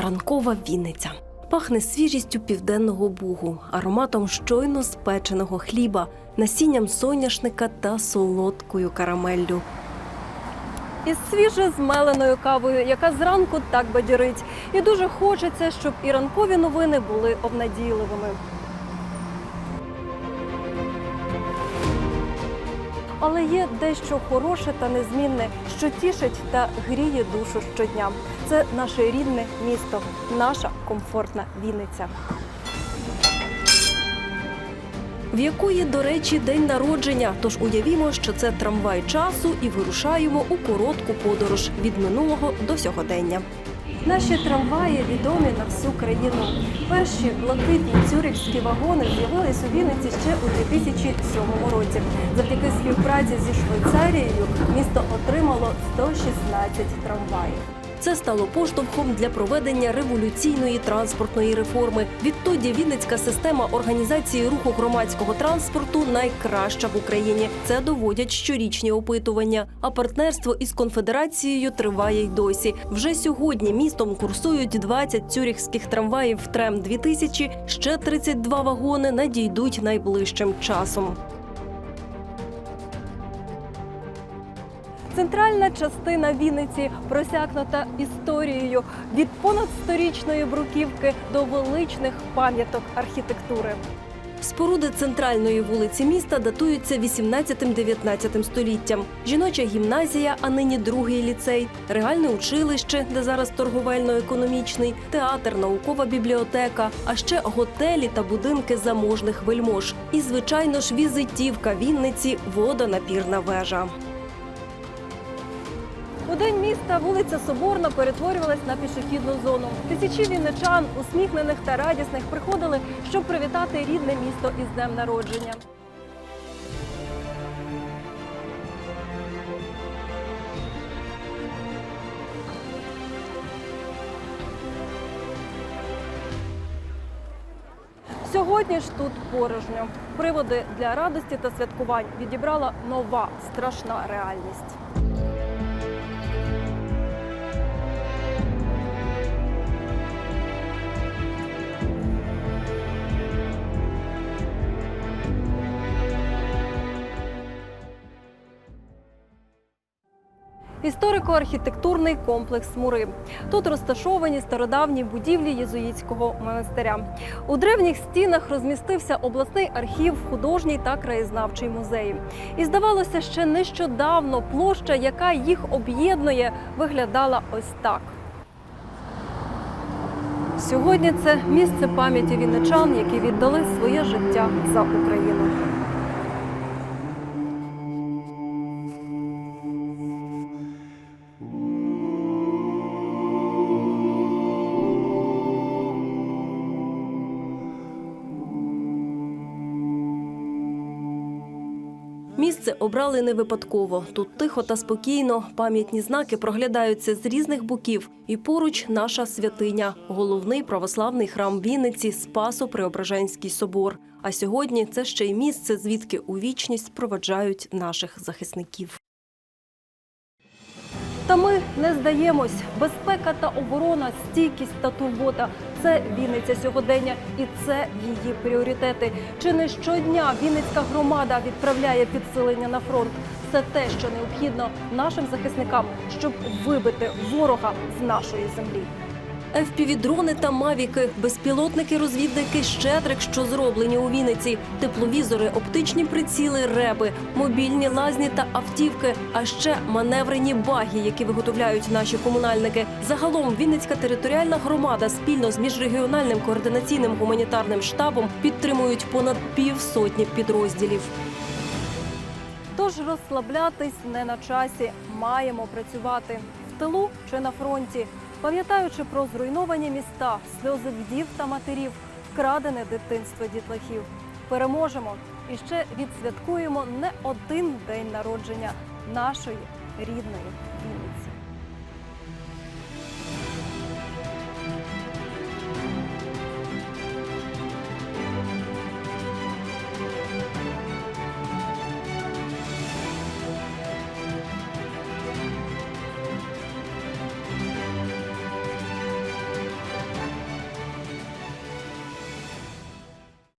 ранкова Вінниця. Пахне свіжістю південного бугу, ароматом щойно спеченого хліба, насінням соняшника та солодкою карамеллю. Із свіже змеленою кавою, яка зранку так бадьорить. І дуже хочеться, щоб і ранкові новини були обнадійливими. Але є дещо хороше та незмінне, що тішить та гріє душу щодня. Це наше рідне місто, наша комфортна Вінниця. В якої, до речі, день народження. Тож уявімо, що це трамвай часу і вирушаємо у коротку подорож від минулого до сьогодення. Наші трамваї відомі на всю країну. Перші блакитні цюрихські вагони з'явились у Вінниці ще у 2007 році. Завдяки співпраці зі Швейцарією місто отримало 116 трамваїв. Це стало поштовхом для проведення революційної транспортної реформи. Відтоді Вінницька система організації руху громадського транспорту найкраща в Україні. Це доводять щорічні опитування. А партнерство із конфедерацією триває й досі. Вже сьогодні містом курсують 20 цюріхських трамваїв Трем 2000 Ще 32 вагони надійдуть найближчим часом. Центральна частина Вінниці просякнута історією від понад сторічної бруківки до величних пам'яток архітектури. Споруди центральної вулиці міста датуються 18-19 століттям. Жіноча гімназія, а нині другий ліцей, реальне училище, де зараз торговельно-економічний, театр, наукова бібліотека, а ще готелі та будинки заможних вельмож. І, звичайно ж, візитівка Вінниці водонапірна вежа. День міста вулиця Соборна перетворювалась на пішохідну зону. Тисячі вінничан, усміхнених та радісних, приходили, щоб привітати рідне місто із днем народження. Сьогодні ж тут порожньо. Приводи для радості та святкувань відібрала нова страшна реальність. Історико-архітектурний комплекс Мури. Тут розташовані стародавні будівлі єзуїтського монастиря. У древніх стінах розмістився обласний архів, художній та краєзнавчий музеї. І здавалося, ще нещодавно площа, яка їх об'єднує, виглядала ось так. Сьогодні це місце пам'яті вінничан, які віддали своє життя за Україну. Місце обрали не випадково. Тут тихо та спокійно. Пам'ятні знаки проглядаються з різних боків. І поруч наша святиня, головний православний храм Вінниці, Спасо-Преображенський собор. А сьогодні це ще й місце, звідки у вічність проведжають наших захисників. Та ми не здаємось. Безпека та оборона, стійкість та турбота це Вінниця сьогодення, і це її пріоритети. Чи не щодня Вінницька громада відправляє підсилення на фронт? Це те, що необхідно нашим захисникам, щоб вибити ворога з нашої землі. FPV-дрони та мавіки, безпілотники-розвідники «Щедрик», що зроблені у Вінниці, тепловізори, оптичні приціли, реби, мобільні лазні та автівки, а ще маневрені баги, які виготовляють наші комунальники. Загалом Вінницька територіальна громада спільно з міжрегіональним координаційним гуманітарним штабом підтримують понад півсотні підрозділів. Тож розслаблятись не на часі. Маємо працювати в тилу чи на фронті, пам'ятаючи про зруйновані міста, сльози вдів та матерів, вкрадене дитинство дітлахів. Переможемо і ще відсвяткуємо не один день народження нашої рідної Вінниці.